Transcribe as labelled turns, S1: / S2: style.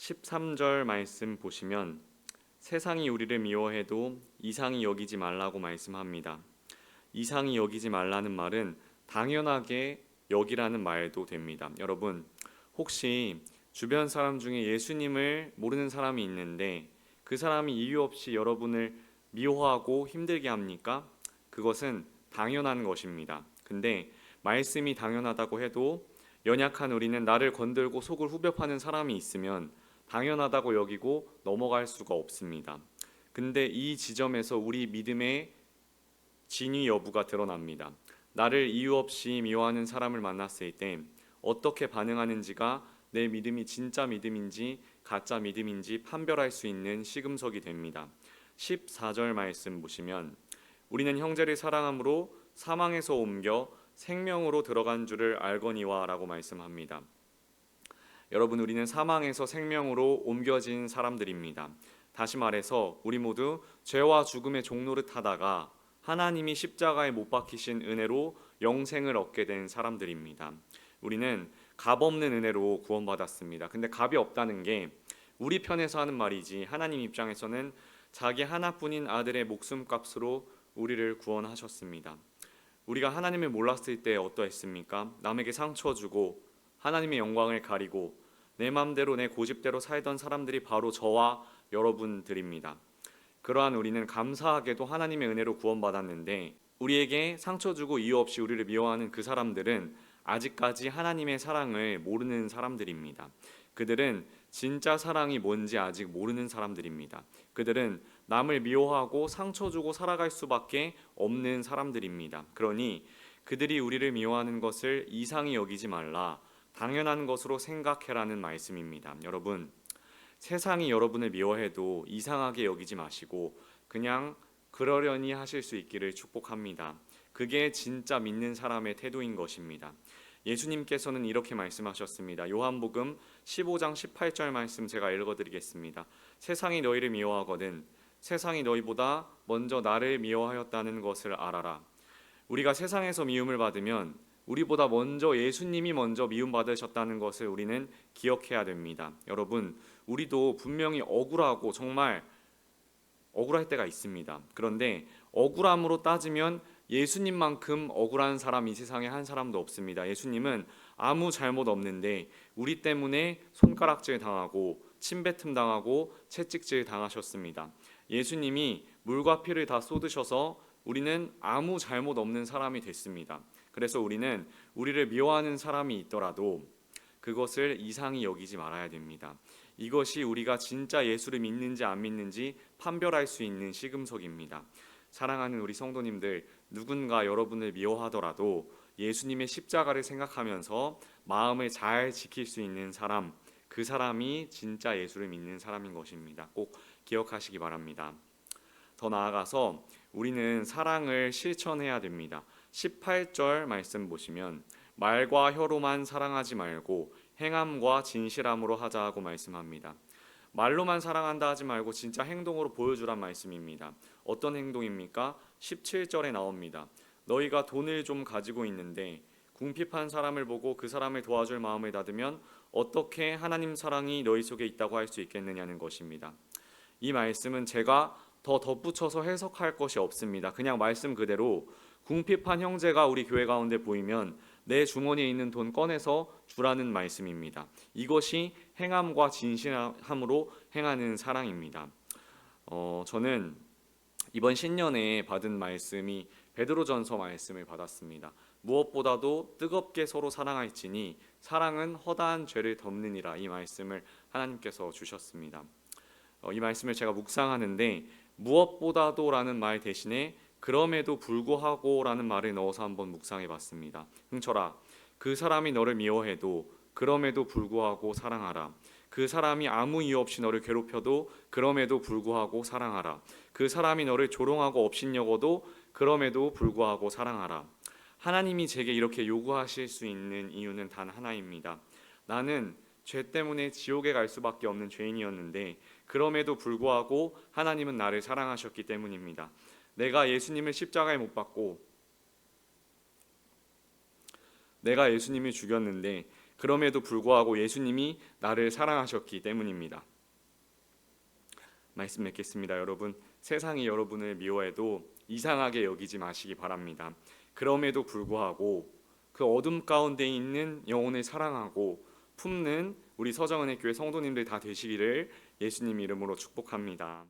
S1: 13절 말씀 보시면 세상이 우리를 미워해도 이상히 여기지 말라고 말씀합니다. 이상히 여기지 말라는 말은 당연하게 여기라는 말도 됩니다. 여러분, 혹시 주변 사람 중에 예수님을 모르는 사람이 있는데 그 사람이 이유 없이 여러분을 미워하고 힘들게 합니까? 그것은 당연한 것입니다. 근데 말씀이 당연하다고 해도 연약한 우리는 나를 건들고 속을 후벼 파는 사람이 있으면 당연하다고 여기고 넘어갈 수가 없습니다. 근데 이 지점에서 우리 믿음의 진위 여부가 드러납니다. 나를 이유 없이 미워하는 사람을 만났을 때 어떻게 반응하는지가 내 믿음이 진짜 믿음인지 가짜 믿음인지 판별할 수 있는 시금석이 됩니다. 14절 말씀 보시면 우리는 형제를 사랑함으로 사망에서 옮겨 생명으로 들어간 줄을 알거니와라고 말씀합니다. 여러분 우리는 사망에서 생명으로 옮겨진 사람들입니다. 다시 말해서 우리 모두 죄와 죽음의 종로를 타다가 하나님이 십자가에 못 박히신 은혜로 영생을 얻게 된 사람들입니다. 우리는 값 없는 은혜로 구원받았습니다. 근데 값이 없다는 게 우리 편에서 하는 말이지 하나님 입장에서는 자기 하나뿐인 아들의 목숨값으로 우리를 구원하셨습니다. 우리가 하나님을 몰랐을 때 어떠했습니까? 남에게 상처 주고 하나님의 영광을 가리고 내 마음대로 내 고집대로 살던 사람들이 바로 저와 여러분들입니다. 그러한 우리는 감사하게도 하나님의 은혜로 구원받았는데 우리에게 상처 주고 이유 없이 우리를 미워하는 그 사람들은 아직까지 하나님의 사랑을 모르는 사람들입니다. 그들은 진짜 사랑이 뭔지 아직 모르는 사람들입니다. 그들은 남을 미워하고 상처 주고 살아갈 수밖에 없는 사람들입니다. 그러니 그들이 우리를 미워하는 것을 이상히 여기지 말라. 당연한 것으로 생각해라는 말씀입니다. 여러분, 세상이 여러분을 미워해도 이상하게 여기지 마시고 그냥 그러려니 하실 수 있기를 축복합니다. 그게 진짜 믿는 사람의 태도인 것입니다. 예수님께서는 이렇게 말씀하셨습니다. 요한복음 15장 18절 말씀 제가 읽어 드리겠습니다. 세상이 너희를 미워하거든 세상이 너희보다 먼저 나를 미워하였다는 것을 알아라. 우리가 세상에서 미움을 받으면 우리보다 먼저 예수님이 먼저 미움 받으셨다는 것을 우리는 기억해야 됩니다. 여러분, 우리도 분명히 억울하고 정말 억울할 때가 있습니다. 그런데 억울함으로 따지면 예수님만큼 억울한 사람 이 세상에 한 사람도 없습니다. 예수님은 아무 잘못 없는데 우리 때문에 손가락질 당하고 침뱉음 당하고 채찍질 당하셨습니다. 예수님이 물과 피를 다 쏟으셔서 우리는 아무 잘못 없는 사람이 됐습니다. 그래서 우리는 우리를 미워하는 사람이 있더라도 그것을 이상히 여기지 말아야 됩니다. 이것이 우리가 진짜 예수를 믿는지 안 믿는지 판별할 수 있는 시금석입니다. 사랑하는 우리 성도님들, 누군가 여러분을 미워하더라도 예수님의 십자가를 생각하면서 마음을 잘 지킬 수 있는 사람, 그 사람이 진짜 예수를 믿는 사람인 것입니다. 꼭 기억하시기 바랍니다. 더 나아가서 우리는 사랑을 실천해야 됩니다. 18절 말씀 보시면 말과 혀로만 사랑하지 말고 행함과 진실함으로 하자고 말씀합니다. 말로만 사랑한다 하지 말고 진짜 행동으로 보여주란 말씀입니다. 어떤 행동입니까? 17절에 나옵니다. 너희가 돈을 좀 가지고 있는데 궁핍한 사람을 보고 그 사람을 도와줄 마음을 닫으면 어떻게 하나님 사랑이 너희 속에 있다고 할 수 있겠느냐는 것입니다. 이 말씀은 제가 더 덧붙여서 해석할 것이 없습니다. 그냥 말씀 그대로 궁핍한 형제가 우리 교회 가운데 보이면 내 주머니에 있는 돈 꺼내서 주라는 말씀입니다. 이것이 행함과 진실함으로 행하는 사랑입니다. 어, 저는 이번 신년에 받은 말씀이 베드로전서 말씀을 받았습니다. 무엇보다도 뜨겁게 서로 사랑할지니 사랑은 허다한 죄를 덮느니라 이 말씀을 하나님께서 주셨습니다. 어, 이 말씀을 제가 묵상하는데 무엇보다도라는 말 대신에 그럼에도 불구하고라는 말을 넣어서 한번 묵상해 봤습니다. 흥철아, 그 사람이 너를 미워해도 그럼에도 불구하고 사랑하라. 그 사람이 아무 이유 없이 너를 괴롭혀도 그럼에도 불구하고 사랑하라. 그 사람이 너를 조롱하고 업신여겨도 그럼에도 불구하고 사랑하라. 하나님이 제게 이렇게 요구하실 수 있는 이유는 단 하나입니다. 나는 죄 때문에 지옥에 갈 수밖에 없는 죄인이었는데 그럼에도 불구하고 하나님은 나를 사랑하셨기 때문입니다. 내가 예수님을 십자가에 못 박고 내가 예수님을 죽였는데 그럼에도 불구하고 예수님이 나를 사랑하셨기 때문입니다. 말씀 맺겠습니다. 여러분, 세상이 여러분을 미워해도 이상하게 여기지 마시기 바랍니다. 그럼에도 불구하고 그 어둠 가운데 있는 영혼을 사랑하고 품는 우리 서정은의 교회 성도님들 다 되시기를 예수님 이름으로 축복합니다.